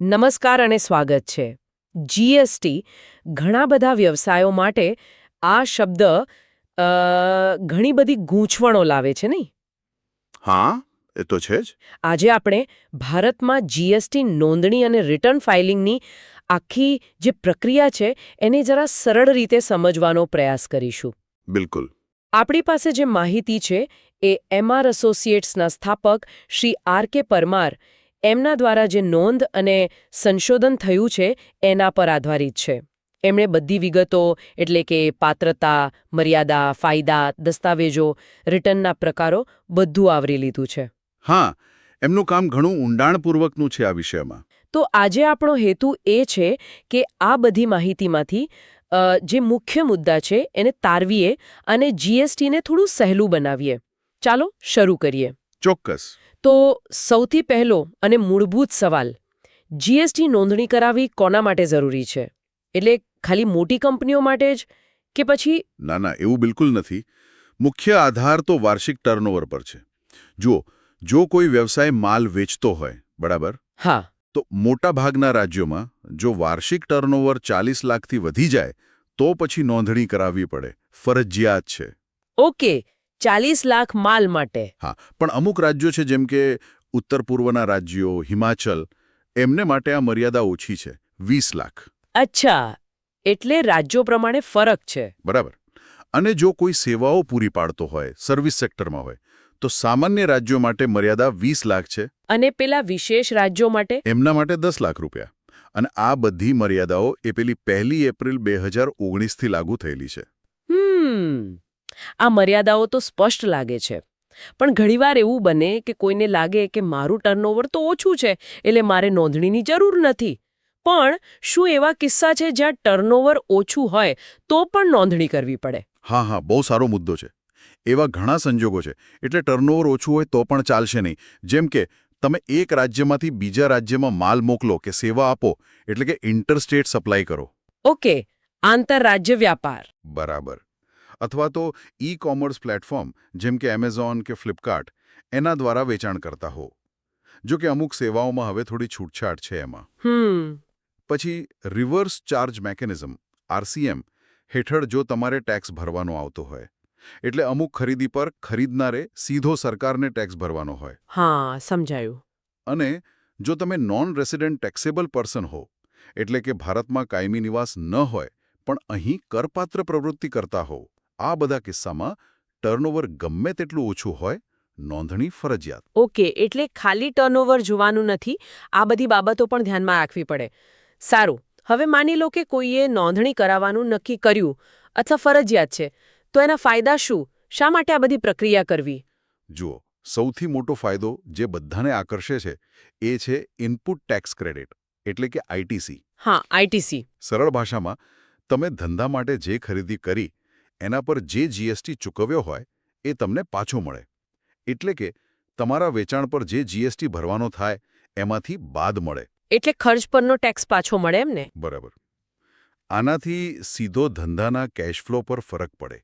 નમસ્કાર અને સ્વાગત છે. જીએસટી ઘણા બધા વ્યવસાયો માટે આ શબ્દ અ, ઘણી બધી ગૂંચવણો લાવે છે નહીં? હા એ તો છે જ. આજે આપણે ભારતમાં જીએસટી નોંધણી અને રિટર્ન ફાઇલિંગની આખી જે પ્રક્રિયા છે એને જરા સરળ રીતે સમજવાનો પ્રયાસ કરીશું. બિલકુલ. આપણી પાસે જે માહિતી છે એ એમઆર એસોસિએટ્સના સ્થાપક શ્રી આર કે પરમાર એમના દ્વારા જે નોંધ અને સંશોધન થયું છે એના પર આધારિત છે. એમણે બધી વિગતો એટલે કે પાત્રતા મર્યાદા ફાયદા દસ્તાવેજો રિટર્નના પ્રકારો બધું આવરી લીધું છે. હા એમનું કામ ઘણું ઊંડાણપૂર્વકનું છે આ વિષયમાં. તો આજે આપણો હેતુ એ છે કે આ બધી માહિતીમાંથી જે મુખ્ય મુદ્દા છે એને તારવીએ અને જીએસટીને થોડું સહેલું બનાવીએ. ચાલો શરૂ કરીએ. ચોક્કસ. તો સૌથી પહેલો અને મૂળભૂત સવાલ જીએસટી નોંધણી કરાવવી કોના માટે જરૂરી છે? એટલે ખાલી મોટી કંપનીઓ માટે જ કે પછી? ના ના એવું બિલકુલ નથી. મુખ્ય આધાર તો વાર્ષિક ટર્નઓવર પર છે. જુઓ જો કોઈ વ્યવસાય માલ વેચતો હોય બરાબર? હા. તો મોટા ભાગના રાજ્યોમાં જો વાર્ષિક ટર્નઓવર ચાલીસ લાખથી વધી જાય તો પછી નોંધણી કરાવવી પડે. ફરજિયાત છે. ઓકે. ચાલીસ લાખ માલ માટે. હા પણ અમુક રાજ્યો છે જેમ કે ઉત્તર પૂર્વના રાજ્યો હિમાચલ એમને માટે આ મર્યાદા ઓછી છે વીસ લાખ. અચ્છા એટલે રાજ્યો પ્રમાણે ફરક છે. બરાબર. અને જો કોઈ સેવાઓ પૂરી પાડતો હોય સર્વિસ સેક્ટરમાં હોય તો સામાન્ય રાજ્યો માટે મર્યાદા વીસ લાખ છે. અને પેલા વિશેષ રાજ્યો માટે? એમના માટે દસ લાખ રૂપિયા. અને આ બધી મર્યાદાઓ એ પેલી પહેલી એપ્રિલ બે હજાર ઓગણીસથી લાગુ થયેલી છે. હમ. આ મર્યાદાઓ તો સ્પષ્ટ લાગે છે. પણ ઘણીવાર એવું બને કે કોઈને લાગે કે મારું ટર્નઓવર તો ઓછું છે એટલે મારે નોંધણીની જરૂર નથી. પણ શું એવા કિસ્સા છે જ્યાં ટર્નઓવર ઓછું હોય તો પણ નોંધણી કરવી પડે? હા હા બહુ સારો મુદ્દો છે. એવા ઘણા સંજોગો છે. એટલે ટર્નઓવર ઓછું હોય તો પણ ચાલશે નહીં. જેમ કે તમે એક રાજ્યમાંથી બીજા રાજ્યમાં માલ મોકલો કે સેવા આપો એટલે કે ઇન્ટરસ્ટેટ સપ્લાય કરો. ઓકે આંતરરાજ્ય વ્યાપાર. બરાબર. અથવા તો ઈ કોમર્સ પ્લેટફોર્મ જેમ કે એમેઝોન કે ફ્લિપકાર્ટ એના દ્વારા વેચાણ કરતા હો. જો કે અમુક સેવાઓમાં હવે થોડી છૂટછાટ છે એમાં. પછી રિવર્સ ચાર્જ મેકેનિઝમ આરસીએમ હેઠળ જો તમારે ટેક્સ ભરવાનો આવતો હોય. એટલે અમુક ખરીદી પર ખરીદનારે સીધો સરકારને ટેક્સ ભરવાનો હોય. હા સમજાયું. અને જો તમે નોન રેસિડેન્ટ ટેક્સેબલ પર્સન હો એટલે કે ભારતમાં કાયમી નિવાસ ન હોય પણ અહીં કરપાત્ર પ્રવૃત્તિ કરતા હો. આ બધા કિસ્સામાં ટર્નઓવર ગમે તેટલું ઓછું હોય નોંધણી ફરજિયાત. ઓકે એટલે ખાલી ટર્નઓવર જોવાનું નથી આ બધી બાબતો પણ ધ્યાનમાં રાખવી પડે. સારું હવે માની લો કે કોઈએ નોંધણી કરાવવાનું નક્કી કર્યું અથવા ફરજિયાત છે તો એના ફાયદા શું? શા માટે આ બધી પ્રક્રિયા કરવી? જુઓ સૌથી મોટો ફાયદો જે બધાને આકર્ષે છે એ છે ઇનપુટ ટેક્સ ક્રેડિટ એટલે કે આઈટીસી હા આઈટીસી સરળ ભાષામાં તમે ધંધા માટે જે ખરીદી કરી એના પર જે જીએસટી ચૂકવ્યો હોય એ તમને પાછો મળે. એટલે કે તમારા વેચાણ પર જે જીએસટી ભરવાનો થાય એમાંથી બાદ મળે. એટલે ખર્ચ પરનો ટેક્સ પાછો મળે એમ ને? બરાબર. આનાથી સીધો ધંધાના કેશફ્લો પર ફરક પડે.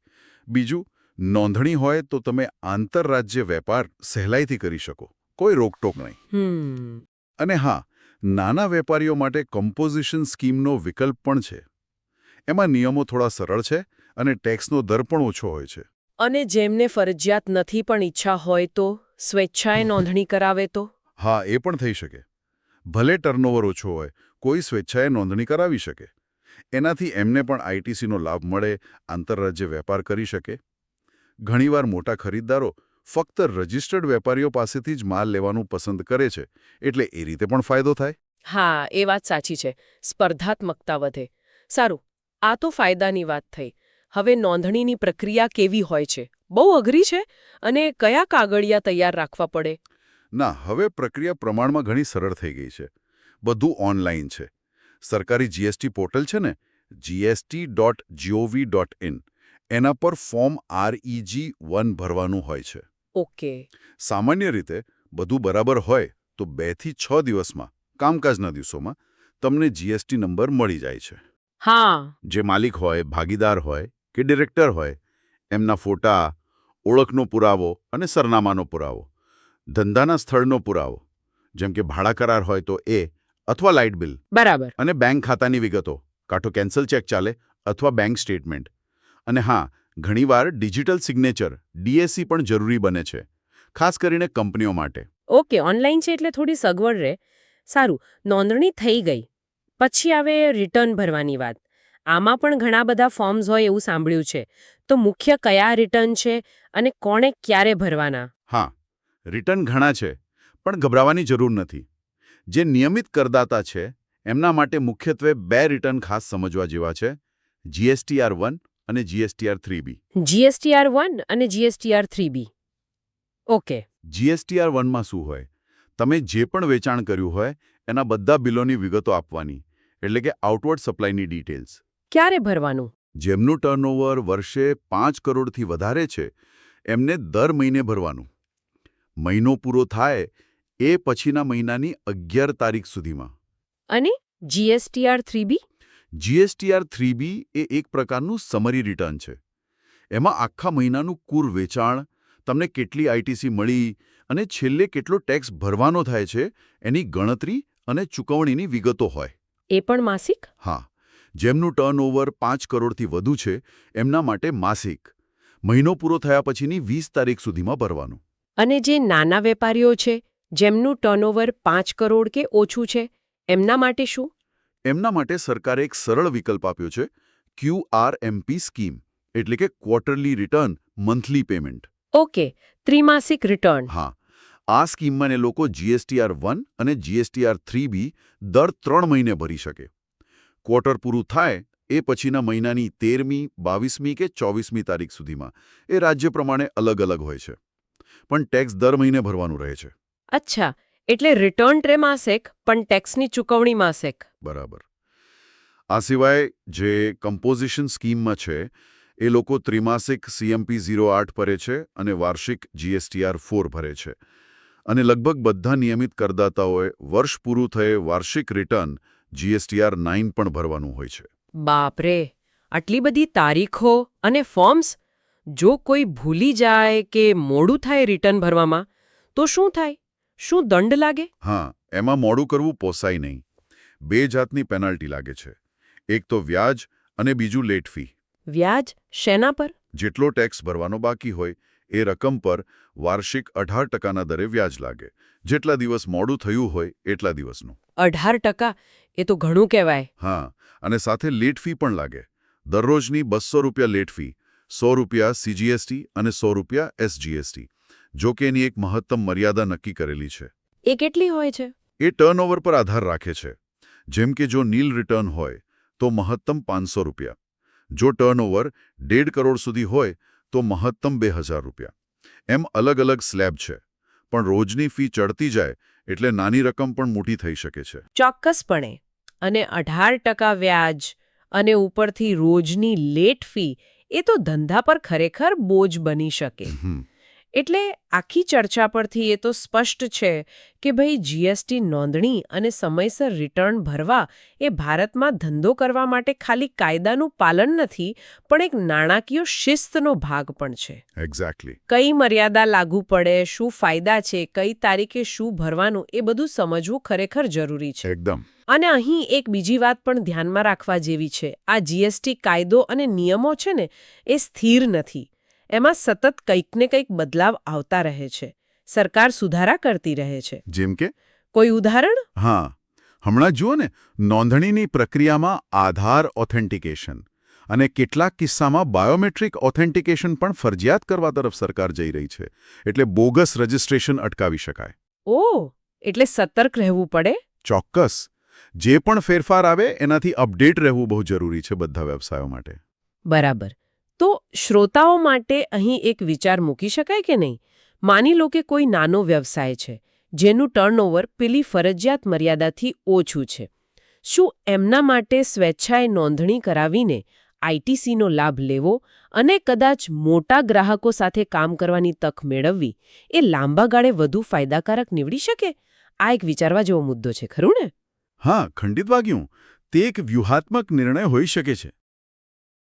બીજું નોંધણી હોય તો તમે આંતરરાજ્ય વેપાર સહેલાઈથી કરી શકો. કોઈ રોકટોક નહીં. અને હા નાના વેપારીઓ માટે કમ્પોઝિશન સ્કીમનો વિકલ્પ પણ છે. એમાં નિયમો થોડા સરળ છે અને ટેક્સનો દર પણ ઓછો હોય છે. અને જેમને ફરજિયાત નથી પણ ઈચ્છા હોય તો સ્વેચ્છાએ નોંધણી કરાવે તો? હા એ પણ થઈ શકે. ભલે ટર્નઓવર ઓછો હોય કોઈ સ્વેચ્છાએ નોંધણી કરાવી શકે. એનાથી એમને પણ આઈટીસીનો લાભ મળે આંતરરાજ્ય વેપાર કરી શકે. ઘણીવાર મોટા ખરીદદારો ફક્ત રજિસ્ટર્ડ વેપારીઓ પાસેથી જ માલ લેવાનું પસંદ કરે છે એટલે એ રીતે પણ ફાયદો થાય. હા એ વાત સાચી છે. સ્પર્ધાત્મકતા વધે. સારું આ તો ફાયદાની વાત થઈ. હવે નોંધણીની પ્રક્રિયા કેવી હોય છે? બહુ અઘરી છે? અને કયા કાગળિયા તૈયાર રાખવા પડે? ના હવે પ્રક્રિયા પ્રમાણમાં ઘણી સરળ થઈ ગઈ છે. બધું ઓનલાઈન છે. સરકારી જીએસટી પોર્ટલ છે ને GST dot GOV dot in એના પર ફોર્મ આરઈજી વન ભરવાનું હોય છે. ઓકે. સામાન્ય રીતે બધું બરાબર હોય તો બેથી છ દિવસમાં કામકાજના દિવસોમાં તમને જીએસટી નંબર મળી જાય છે. હા. જે માલિક હોય ભાગીદાર હોય કે ડિરેક્ટર હોય એમના ફોટા ઓળખનો પુરાવો અને સરનામાનો પુરાવો ધંધાના સ્થળનો પુરાવો જેમ કે ભાડા કરાર હોય તો એ અથવા લાઇટ બિલ બરાબર. અને બેંક ખાતાની વિગતો કાં તો કેન્સલ ચેક ચાલે અથવા બેંક સ્ટેટમેન્ટ. અને હા ઘણીવાર ડિજિટલ સિગ્નેચર ડીએસસી પણ જરૂરી બને છે ખાસ કરીને કંપનીઓ માટે. ઓકે ઓનલાઈન છે એટલે થોડી સગવડ રહે. સારું નોંધણી થઈ ગઈ. પછી આવે રિટર્ન ભરવાની વાત. આમાં પણ ઘણા બધા ફોર્મ્સ હોય એવું સાંભળ્યું છે. તો મુખ્ય કયા રિટર્ન છે અને કોણે ક્યારે ભરવાના? હા રિટર્ન ઘણા છે પણ ગભરાવાની જરૂર નથી. જે નિયમિત કરદાતા છે એમના માટે મુખ્યત્વે બે રિટર્ન ખાસ સમજવા જેવા છે જીએસટીઆર વન અને GSTR three B GSTR one અને GSTR three B okay GSTR વનમાં શું હોય? તમે જે પણ વેચાણ કર્યું હોય એના બધા બિલોની વિગતો આપવાની એટલે કે આઉટવર્ડ સપ્લાયની ડિટેલ્સ ક્યારે ભરવાનું? જેમનું ટર્નઓવર વર્ષે પાંચ કરોડથી વધારે છે એમને દર મહિને ભરવાનું. મહિનો પૂરો થાય એ પછીના મહિનાની અગિયાર તારીખ સુધીમાં. અને GSTR three B GSTR three B એ એક પ્રકારનું સમરી રિટર્ન છે. એમાં આખા મહિનાનું કુર વેચાણ તમને કેટલી આઈટીસી મળી અને છેલ્લે કેટલો ટેક્સ ભરવાનો થાય છે એની ગણતરી અને ચૂકવણીની વિગતો હોય. એ પણ માસિક? હા. જેમનું ટર્નઓવર પાંચ કરોડથી વધુ છે એમના માટે માસિક. મહિનો પૂરો થયા પછીની વીસ તારીખ સુધીમાં ભરવાનું. અને જે નાના વેપારીઓ છે જેમનું ટર્નઓવર પાંચ કરોડ કે ઓછું છે એમના માટે શું? એમના માટે સરકારે એક સરળ વિકલ્પ આપ્યો છે ક્યુઆરએમપી સ્કીમ એટલે કે quarterly return monthly payment okay ત્રિમાસિક રિટર્ન હા. આ સ્કીમમાં એ લોકો જીએસટીઆર વન અને જીએસટીઆર થ્રી બી દર ત્રણ મહિને ભરી શકે. ક્વાર્ટર પૂરું થાય એ પછીના મહિનાની તેરમી બાવીસમી કે ચોવીસમી તારીખ સુધીમાં એ રાજ્ય પ્રમાણે અલગ અલગ હોય છે. પણ ટેક્સ દર મહિને ભરવાનું રહે છે. અચ્છા એટલે રિટર્ન ટ્રે માસિક પણ ટેક્સની ચૂકવણી માસિક. બરાબર. આ સિવાય જે કમ્પોઝિશન સ્કીમમાં છે એ લોકો ત્રિમાસિક સીએમપી ઝીરો આઠ ભરે છે અને વાર્ષિક જીએસટીઆર ફોર ભરે છે. અને લગભગ બધા નિયમિત કરદાતાઓએ વર્ષ પૂરું થયે વાર્ષિક રિટર્ન જીએસટીઆર નાઇન પણ ભરવાનું હોય છે. બાપરે આટલી બધી તારીખો અને ફોર્મ્સ? જો કોઈ ભૂલી જાય કે મોડું થાય રિટર્ન ભરવામાં તો શું થાય? શું દંડ લાગે? હા એમાં મોડું કરવું પોસાય નહીં. બે જાતની પેનલ્ટી લાગે છે. એક તો વ્યાજ અને બીજું લેટ ફી. વ્યાજ શેના પર? જેટલો ટેક્સ ભરવાનો બાકી હોય એ રકમ પર વાર્ષિક અઢાર ટકાના દરે વ્યાજ લાગે. જેટલા દિવસ મોડું થયું હોય એટલા દિવસનું. અઢાર ટકા એ તો ઘણું કહેવાય. હા અને સાથે લેટ ફી પણ લાગે. દરરોજની બસો રૂપિયા લેટ ફી સો રૂપિયા સીજીએસટી અને સો રૂપિયા એસજીએસટી જો કે એની એક મહત્તમ મર્યાદા નક્કી કરેલી છે. એ કેટલી હોય છે? એ ટર્નઓવર પર આધાર રાખે છે. જેમ કે જો નીલ રિટર્ન હોય તો મહત્તમ પાંચસો રૂપિયા. જો ટર્નઓવર ડેઢ કરોડ સુધી હોય તો મહત્તમ બે હજાર રૂપિયા. એમ અલગ અલગ સ્લેબ છે. પણ રોજની ફી ચડતી જાય એટલે નાની રકમ પણ મોટી થઈ શકે છે. ચોક્કસપણે. અને અઢાર ટકા વ્યાજ અને ઉપરથી રોજની લેટ ફી, એ તો ધંધા પર ખરેખર બોજ બની શકે. એટલે આખી ચર્ચા પરથી એ તો સ્પષ્ટ છે કે ભાઈ જીએસટી નોંધણી અને સમયસર રિટર્ન ભરવા એ ભારતમાં ધંધો કરવા માટે ખાલી કાયદાનું પાલન નથી પણ એક નાણાકીય શિસ્તનો ભાગ પણ છે. એક્ઝેક્ટલી કઈ મર્યાદા લાગુ પડે શું ફાયદા છે કઈ તારીખે શું ભરવાનું એ બધું સમજવું ખરેખર જરૂરી છે. એકદમ. અને અહીં એક બીજી વાત પણ ધ્યાનમાં રાખવા જેવી છે. આ જીએસટી કાયદો અને નિયમો છે ને એ સ્થિર નથી. એમાં સતત કંઈક ને કંઈક બદલાવ આવતા રહે છે. સરકાર સુધારા કરતી રહે છે. જેમ કે? કોઈ ઉદાહરણ? હા. હમણાં જુઓ ને નોંધણીની પ્રક્રિયામાં આધાર ઓથેન્ટિકેશન અને કેટલાક કિસ્સામાં બાયોમેટ્રિક ઓથેન્ટિકેશન પણ ફરજિયાત કરવા તરફ સરકાર જઈ રહી છે. એટલે બોગસ રજિસ્ટ્રેશન અટકાવી શકાય. ઓ! એટલે સતર્ક રહેવું પડે? ચોક્કસ. જે પણ ફેરફાર આવે એનાથી અપડેટ રહેવું બહુ જરૂરી છે બધા વ્યવસાયો માટે. બરાબર. શ્રોતાઓ માટે અહીં એક વિચાર મૂકી શકાય કે નહીં? માની લો કે કોઈ નાનો વ્યવસાય છે, જેનું ટર્નઓવર પેલી ફરજિયાત મર્યાદાથી ઓછું છે. શું એમના માટે સ્વેચ્છાએ નોંધણી કરાવીને આઈટીસીનો લાભ લેવો અને કદાચ મોટા ગ્રાહકો સાથે કામ કરવાની તક મેળવવી એ લાંબા ગાળે વધુ ફાયદાકારક નીવડી શકે? આ એક વિચારવા જેવો મુદ્દો છે, ખરું ને? હા, ખંડિત વાગ્યું. તે એક વ્યૂહાત્મક નિર્ણય હોઈ શકે છે.